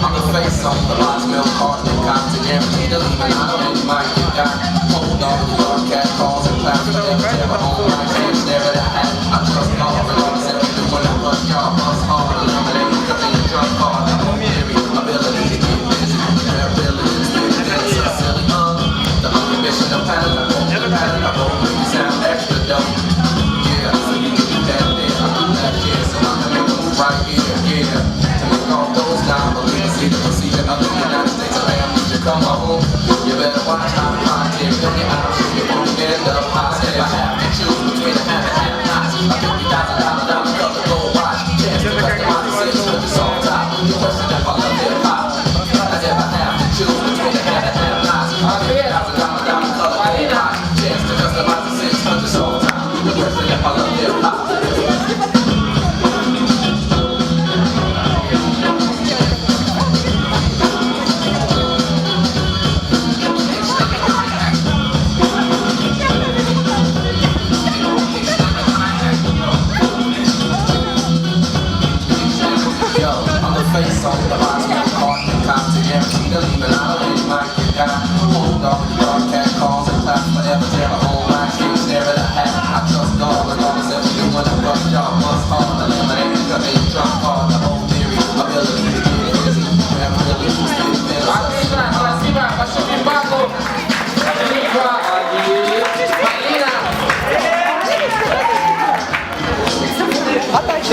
I'm the face of the last milk carton and cotton, guaranteed to leave an eye on my I roll you sound extra dope. Yeah, so you can do that there. I do that there, so I can make a move right here. Yeah, to make those non-believers see the procedure of the United States of America. Come on you better watch out. Don't get out your own さんだ